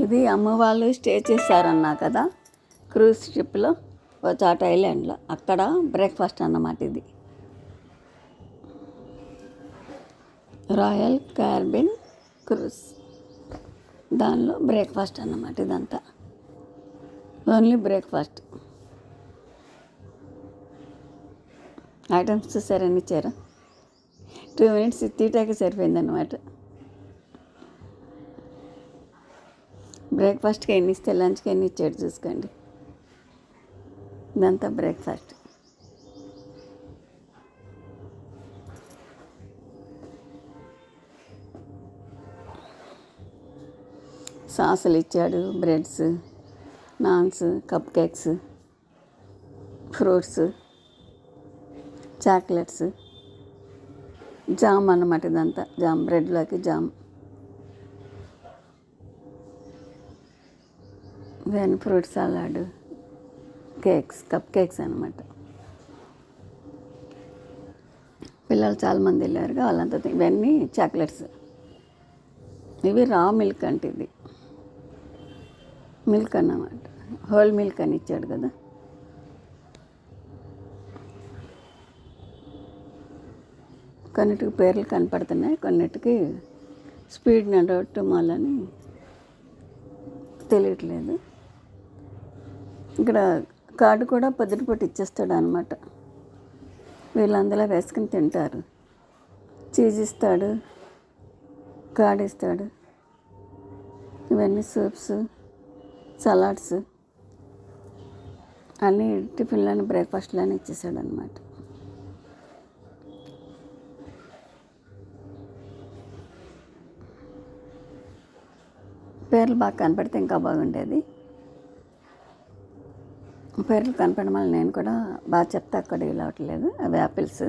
ఇది అమ్మవాళ్ళు స్టే చేశారన్నా కదా క్రూజ్ షిప్లో చాట ఐలాండ్లో అక్కడ బ్రేక్ఫాస్ట్ అన్నమాట ఇది. రాయల్ కార్బిన్ క్రూజ్ దానిలో బ్రేక్ఫాస్ట్ అన్నమాట ఇదంతా. ఓన్లీ బ్రేక్ఫాస్ట్ ఐటమ్స్ చూసారని ఇచ్చారు? టూ మినిట్స్ తీటాకి సరిపోయిందన్నమాట. బ్రేక్ఫాస్ట్కి ఎన్ని ఇస్తే లంచ్కి ఎన్ని ఇచ్చాడు చూసుకోండి. ఇదంతా బ్రేక్ఫాస్ట్. సాసులు ఇచ్చాడు breads naans cupcakes fruits chocolates jam అన్నమాట ఇదంతా. Jam బ్రెడ్లోకి jam. Then fruit salad cakes cupcakes అనమాట పిల్లలు చాలామంది వెళ్ళారు వాళ్ళంతా ఇవన్నీ చాక్లెట్స్. ఇవి రా మిల్క్ అంటే ఇది. మిల్క్ అన్నమాట. హోల్ మిల్క్ అని ఇచ్చాడు కదా. కొన్నిటికి పేర్లు కనపడుతున్నాయి కొన్నిటికి స్పీడ్ నడవటం వల్లని తెలియట్లేదు. ఇక్కడ కార్డు కూడా పొద్దుటిపూట ఇచ్చేస్తాడు అనమాట వీళ్ళందరూ వేసుకుని తింటారు. చీజ్ ఇస్తాడు కార్డు ఇస్తాడు ఇవన్నీ సూప్స్ సలాడ్స్ అన్నీ టిఫిన్లను బ్రేక్ఫాస్ట్లని ఇచ్చేసాడు అనమాట పేర్లు బాగా కనపడితే ఇంకా బాగుండేది. పేర్లు కనపడమని వల్ల నేను కూడా బాగా చెప్తా అక్కడ ఇలా అవి యాపిల్స్